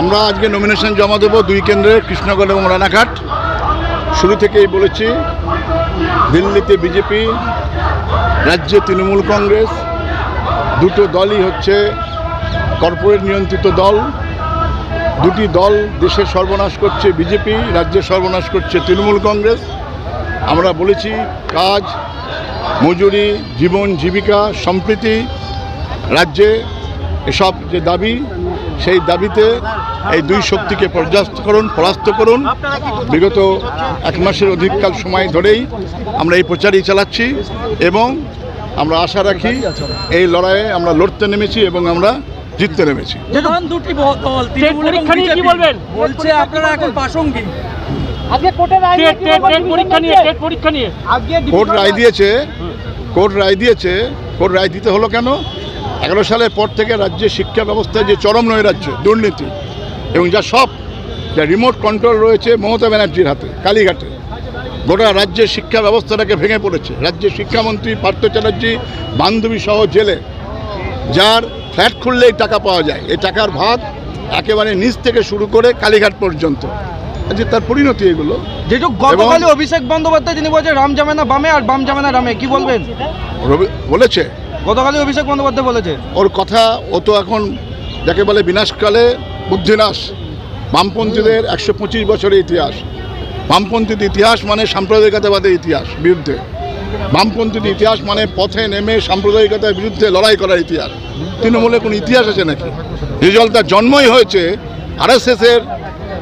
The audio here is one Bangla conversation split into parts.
আমরা আজকে নমিনেশন জমা দেবো দুই কেন্দ্রে, কৃষ্ণগড় এবং রানাঘাট। শুরু থেকেই বলেছি, দিল্লিতে বিজেপি, রাজ্যে তৃণমূল কংগ্রেস, দুটো দলই হচ্ছে কর্পোরেট নিয়ন্ত্রিত দল। দুটি দল দেশের সর্বনাশ করছে বিজেপি রাজ্যে সর্বনাশ করছে তৃণমূল কংগ্রেস। আমরা বলেছি, কাজ, মজুরি, জীবন, জীবিকা, সম্প্রীতি, রাজ্যে এসব যে দাবি সেই দাবিতে এই দুই শক্তিকে পর্যাস্ত করুন পরাস্ত করুন। বিগত এক মাসের অধিককাল সময় ধরেই আমরা এই প্রচারই চালাচ্ছি এবং আমরা আশা রাখি এই লড়াইয়ে আমরা লড়তে নেমেছি এবং আমরা জিততে নেমেছি। দুটি দল কি বলবেন? বলছে আপনারা এখন প্রাসঙ্গিক রায় টেট টেট টেট পরীক্ষা নিয়ে টেট পরীক্ষা নিয়ে। আজকে কোর্ট রায় দিয়েছে কোর্ট রায় দিয়েছে কোর্ট রায় দিতে হলো কেন? এগারো সালের পর থেকে রাজ্যের শিক্ষা ব্যবস্থায় যে চরম নৈরাজ্য দুর্নীতি এবং যা সব যা রিমোট কন্ট্রোল রয়েছে মমতা ব্যানার্জির হাতে কালীঘাটে গোটা রাজ্যের শিক্ষা ব্যবস্থাটাকে ভেঙে পড়েছে। রাজ্যের শিক্ষামন্ত্রী পার্থ চ্যাটার্জি বান্ধবী সহ জেলে যার ফ্ল্যাট খুললেই টাকা পাওয়া যায়। এই টাকার ভাগ একেবারে নিচ থেকে শুরু করে কালীঘাট পর্যন্ত। যে তার পরিণতি এগুলো? গতকালই অভিষেক বন্দ্যোপাধ্যায় তিনি বলছেন রাম জামানা বামে আর বাম জামানা রামে কি বলবেন? বলেছে। গতকালই অভিষেক বন্দ্যোপাধ্যায় বলেছে। ওর কথা, ও তো এখন যাকে বলে বিনাশকালে বুদ্ধিনাশ, বামপন্থীদের একশো পঁচিশ বছরের ইতিহাস। বামপন্থীদের ইতিহাস মানে সাম্প্রদায়িকতাবাদের ইতিহাস, বিরুদ্ধে। বামপন্থীর ইতিহাস মানে পথে নেমে সাম্প্রদায়িকতার বিরুদ্ধে লড়াই করার ইতিহাস। তৃণমূলের কোনো ইতিহাস আছে নাকি? রেজাল্ট তার জন্মই হয়েছে, আরএসএসের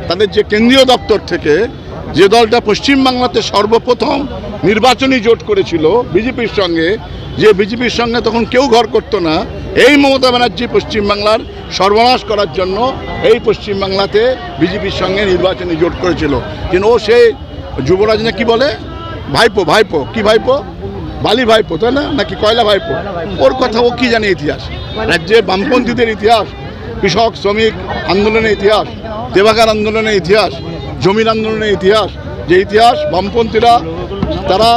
তাদের যে কেন্দ্রীয় দপ্তর থেকে যে দলটা পশ্চিমবাংলাতে সর্বপ্রথম নির্বাচনী জোট করেছিল বিজেপির সঙ্গে, যে বিজেপির সঙ্গে তখন কেউ ঘর করতো না, এই মমতা ব্যানার্জি পশ্চিমবাংলার সর্বনাশ করার জন্য এই পশ্চিমবাংলাতে বিজেপির সঙ্গে নির্বাচনী জোট করেছিল। কিন্তু ও সে যুবরাজ না কি বলে? ভাইপো ভাইপো, কি ভাইপো? বালি ভাইপো, তাই না? নাকি কয়লা ভাইপো? ওর কথা ও কি জানে ইতিহাস? রাজ্যের বামপন্থীদের ইতিহাস, কৃষক, শ্রমিক আন্দোলনের ইতিহাস দেবাগার আন্দোলনের ইতিহাস জমির আন্দোলনের ইতিহাস যে ইতিহাস বামপন্থীরা তারা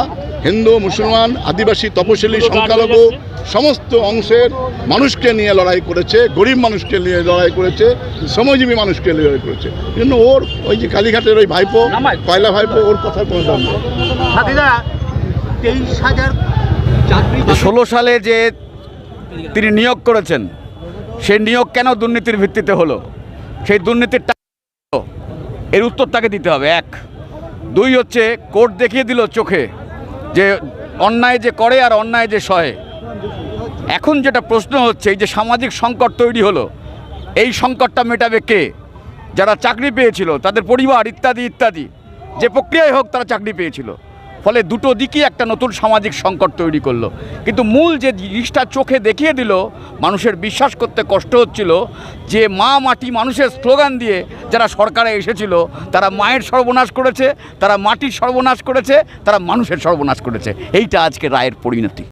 হিন্দু মুসলমান আদিবাসী তপশিলি সংখ্যালঘু সমস্ত অংশের মানুষকে নিয়ে লড়াই করেছে গরিব মানুষকে নিয়ে লড়াই করেছে শ্রমজীবী মানুষকে নিয়ে লড়াই করেছে কিন্তু ওর ওই যে কালীঘাটের ওই ভাইপো কয়লা ভাইপো ওর কথা কোনো দাম নেই তেইশ হাজার ষোলো সালে যে তিনি নিয়োগ করেছেন সেই নিয়োগ কেন দুর্নীতির ভিত্তিতে হলো সেই দুর্নীতির? এর উত্তর তাকে দিতে হবে, এক। দুই হচ্ছে, কোর্ট দেখিয়ে দিল চোখে যে অন্যায় যে করে আর অন্যায় যে সহে। এখন যেটা প্রশ্ন হচ্ছে, এই যে সামাজিক সংকট তৈরি হলো, এই সংকটটা মেটাবে কে? যারা চাকরি পেয়েছিল, তাদের পরিবার, ইত্যাদি ইত্যাদি। যে প্রক্রিয়ায় হোক, তারা চাকরি পেয়েছিল। ফলে দুটো দিকই একটা নতুন সামাজিক সংকট তৈরি করল। কিন্তু মূল যে জিনিসটা চোখে দেখিয়ে দিল, মানুষের বিশ্বাস করতে কষ্ট হচ্ছিল, যে মা মাটি মানুষের স্লোগান দিয়ে যারা সরকারে এসেছিল, তারা মায়ের সর্বনাশ করেছে, তারা মাটির সর্বনাশ করেছে, তারা মানুষের সর্বনাশ করেছে। এইটা আজকে রায়ের পরিণতি।